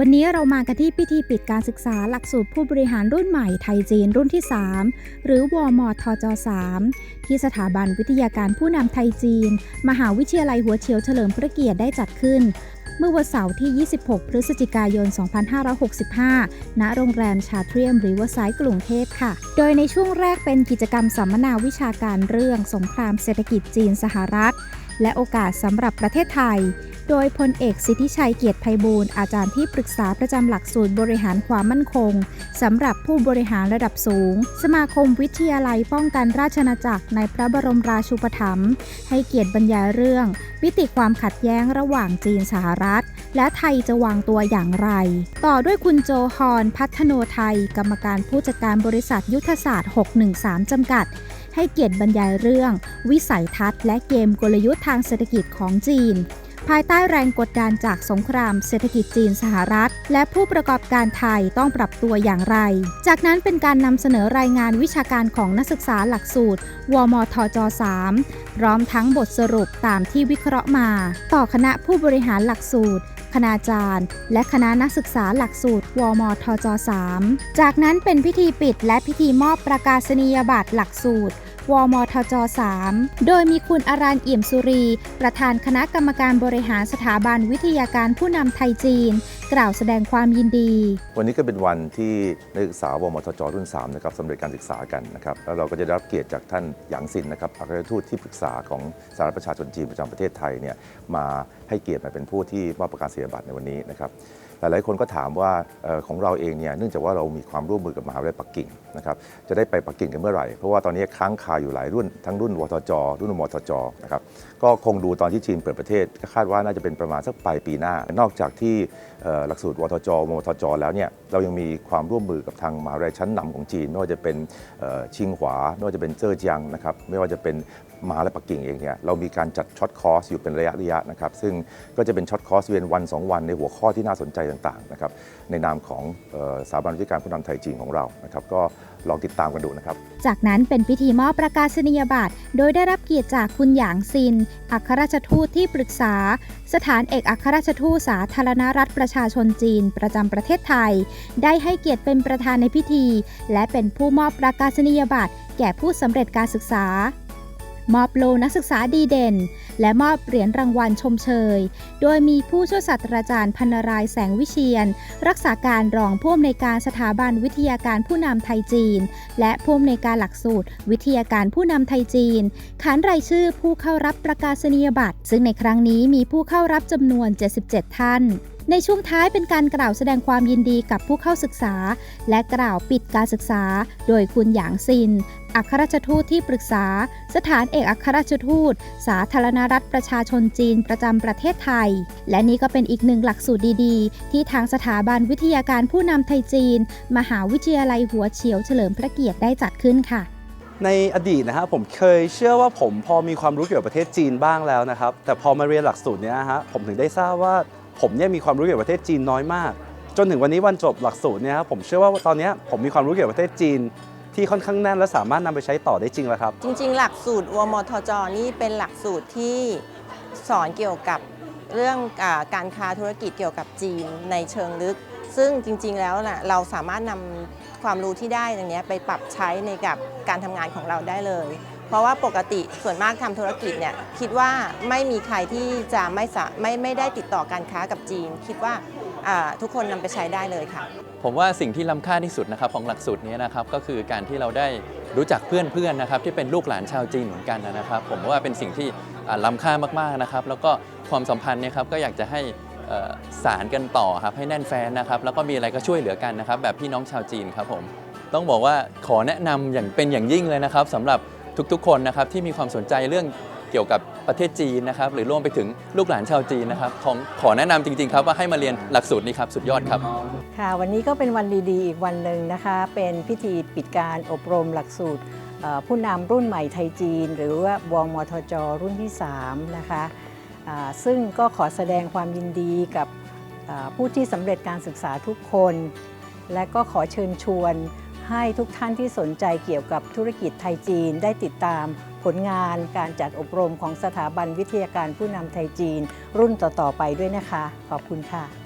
วันนี้เรามากันที่พิธีปิดการศึกษาหลักสูตรผู้บริหารรุ่นใหม่ไทยจีนรุ่นที่ 3 หรือวมทจ 3 ที่สถาบันวิทยาการผู้นำไทยจีน มหาวิทยาลัยหัวเฉียวเฉลิมพระเกียรติได้จัดขึ้นเมื่อวันเสาร์ที่ 26 พฤศจิกายน 2565 ณ โรงแรมชาเทรียมริเวอร์ไซด์กรุงเทพค่ะ โดยในช่วงแรกเป็นกิจกรรมสัมมนาวิชาการเรื่องสงครามเศรษฐกิจจีนสหรัฐ และโอกาสสำหรับประเทศไทย โดยพลเอกสิทธิชัยเกียรติไพบูลย์อาจารย์ที่ปรึกษาประจำหลักสูตรบริหารความมั่นคงสำหรับผู้บริหารระดับสูง สมาคมวิทยาลัยป้องกันราชอาณาจักรในพระบรมราชูปถัมภ์ให้เกียรติบรรยายเรื่อง วิติความขัดแย้งระหว่างจีนสหรัฐ และไทยจะวางตัวอย่างไร ต่อด้วยคุณโจฮอนพัฒโนไทย กรรมการผู้จัดการบริษัทยุทธศาสตร์ 613 จำกัดให้เกียรติบรรยายเรื่อง วิสัยทัศน์และเกมกลยุทธ์ทางเศรษฐกิจของจีน ภายใต้แรงกดดันจากสงครามเศรษฐกิจจีนสหรัฐ และผู้ประกอบการไทยต้องปรับตัวอย่างไร จากนั้นเป็นการนำเสนอรายงานวิชาการของนักศึกษาหลักสูตร วมทจ 3 พร้อมทั้งบทสรุปตามที่วิเคราะห์มา ต่อคณะผู้บริหารหลักสูตรคณาจารย์ และคณะนักศึกษาหลักสูตร วมทจ 3 จากนั้นเป็นพิธีปิดและพิธีมอบประกาศนียบัตรหลักสูตร วมทจ 3 โดยมีคุณอารันเอี่ยมสุรี ประธานคณะกรรมการบริหารสถาบันวิทยาการผู้นำไทยจีน กล่าวแสดงความยินดี วันนี้ก็เป็นวันที่นักศึกษาวมทจ รุ่น 3 นะครับสำเร็จการศึกษากันนะครับ แล้วเราก็จะได้รับเกียรติจากท่านหยางซินนะครับอัครราชทูตที่ปรึกษาของสหรัฐประชาชนจีนประจำประเทศไทยเนี่ยมาให้เกียรติมาเป็นผู้ที่มอบประกาศนียบัตรในวันนี้นะครับหลายๆคนก็ถามว่าของเราเองเนี่ยเนื่องจากว่าเรามีความร่วมมือกับมหาวิทยาลัยปักกิ่งนะครับจะได้ไปปักกิ่งกันเมื่อไหร่ เพราะว่าตอนนี้ค้างคาอยู่หลายรุ่นทั้งรุ่นวทจ รุ่นมทจนะครับก็คงดูตอนที่จีนเปิดประเทศก็คาดว่าน่าจะเป็นประมาณสักปลายปีหน้า นอกจากที่หลักสูตรวทจมทจ แล้วเนี่ยเรายังมีความร่วมมือกับทางมหาวิทยาลัยชั้นนำของจีนไม่ว่าจะเป็นชิงหวาไม่ว่าจะเป็นเจ้อเจียงนะครับไม่ว่าจะเป็นมหาวิทยาลัยปักกิ่งเองเนี่ยเรามีการจัดช็อตคอร์สอยู่เป็นระยะระยะนะครับซึ่งก็จะเป็นช็อตคอร์สเวียนวัน 2 วันในหัวข้อที่น่าสนใจต่างๆนะครับในนามของออสถาบันวิทยาการผู้นำไทยจีนของเรานะครับก็ลองติดตามกันดูนะครับ จากนั้นเป็นพิธีมอบประกาศนียบัตรโดยได้รับเกียรติจากคุณหยางซิน อัครราชทูตที่ปรึกษา สถานเอกอัครราชทูตสาธารณรัฐประชาชนจีน ประจำประเทศไทย ได้ให้เกียรติเป็นประธานในพิธี และเป็นผู้มอบประกาศนียบัตรแก่ผู้สำเร็จการศึกษา มอบโลนักศึกษาดีเด่น และมอบเหรียญรางวัลชมเชย โดยมีผู้ช่วยศาสตราจารย์พันรายแสงวิเชียน รักษาการรองผู้อำนวยการสถาบันวิทยาการผู้นำไทยจีน และผู้อำนวยการหลักสูตร วิทยาการผู้นำไทยจีนขานรายชื่อผู้เข้ารับประกาศนียบัตร ซึ่งในครั้งนี้มีผู้เข้ารับจำนวน 77 ท่าน ในช่วงท้ายเป็นการกล่าวแสดงความยินดีกับผู้เข้าศึกษา และกล่าวปิดการศึกษา โดยคุณหยางซิน อัครราชทูตที่ปรึกษา สถานเอกอัครราชทูต สาธารณรัฐประชาชนจีนประจำประเทศไทย และนี่ก็เป็นอีกหนึ่งหลักสูตรดีๆ ที่ทางสถาบันวิทยาการผู้นำไทยจีน มหาวิทยาลัยหัวเฉียวเฉลิมพระเกียรติได้จัดขึ้นค่ะในอดีตนะครับผมเคยเชื่อว่าผมพอมีความรู้เกี่ยวกับประเทศจีนบ้างแล้วนะครับ แต่พอมาเรียนหลักสูตรนี้ฮะผมถึงได้ทราบว่า ผมเนี่ยมีความรู้เกี่ยวกับประเทศจีนน้อยมาก จนถึงวันนี้วันจบหลักสูตรเนี่ยครับผมเชื่อว่าตอนนี้ผมมีความรู้เกี่ยวกับประเทศจีนที่ค่อนข้างแน่นและสามารถนำไปใช้ต่อได้จริงแล้วครับ จริง ๆ หลักสูตรวมทจนี่เป็นหลักสูตรที่สอนเกี่ยวกับเรื่องอการค้าธุรกิจเกี่ยวกับจีนในเชิงลึก ซึ่งจริง ๆ แล้วนะเราสามารถนำความรู้ที่ได้ตรงนี้ไปปรับใช้ในกับการทำงานของเราได้เลย เพราะว่าปกติส่วนมากทำธุรกิจเนี่ยคิดว่าไม่มีใครที่จะไม่สาไม่ไม่ได้ติดต่อการค้ากับจีน คิดว่าทุกคนนำไปใช้ได้เลยค่ะ ผมว่าสิ่งที่ล้ำค่าที่สุดนะครับของหลักสูตรนี้นะครับก็คือการที่เราได้รู้จักเพื่อนๆนะครับที่เป็นลูกหลานชาวจีนเหมือนกันนะครับ ผมว่าเป็นสิ่งที่ล้ำค่ามากๆนะครับ แล้วก็ความสัมพันธ์เนี่ยครับก็อยากจะให้สารกันต่อครับให้แน่นแฟนนะครับแล้วก็มีอะไรก็ช่วยเหลือกันนะครับ แบบพี่น้องชาวจีนครับผมต้องบอกว่าขอแนะนำอย่างเป็นอย่างยิ่งเลยนะครับสำหรับ ทุกๆ คนนะครับที่มีความสนใจเรื่องเกี่ยวกับประเทศจีนนะครับหรือรวมไปถึงลูกหลานชาวจีนนะครับของขอแนะนำจริงๆครับว่าให้มาเรียนหลักสูตรนี้ครับสุดยอดครับค่ะวันนี้ก็เป็นวันดีๆ อีกวันหนึ่งนะคะ เป็นพิธีปิดการอบรมหลักสูตรผู้นำรุ่นใหม่ไทยจีน หรือว่าวมทจ รุ่นที่ 3 นะคะซึ่งก็ขอแสดงความยินดีกับผู้ที่สำเร็จการศึกษาทุกคน และก็ขอเชิญชวน ให้ทุกท่านที่สนใจเกี่ยวกับธุรกิจไทยจีนได้ติดตามผลงานการจัดอบรมของสถาบันวิทยาการผู้นำไทยจีน รุ่นต่อ ๆ ไปด้วยนะคะ ขอบคุณค่ะ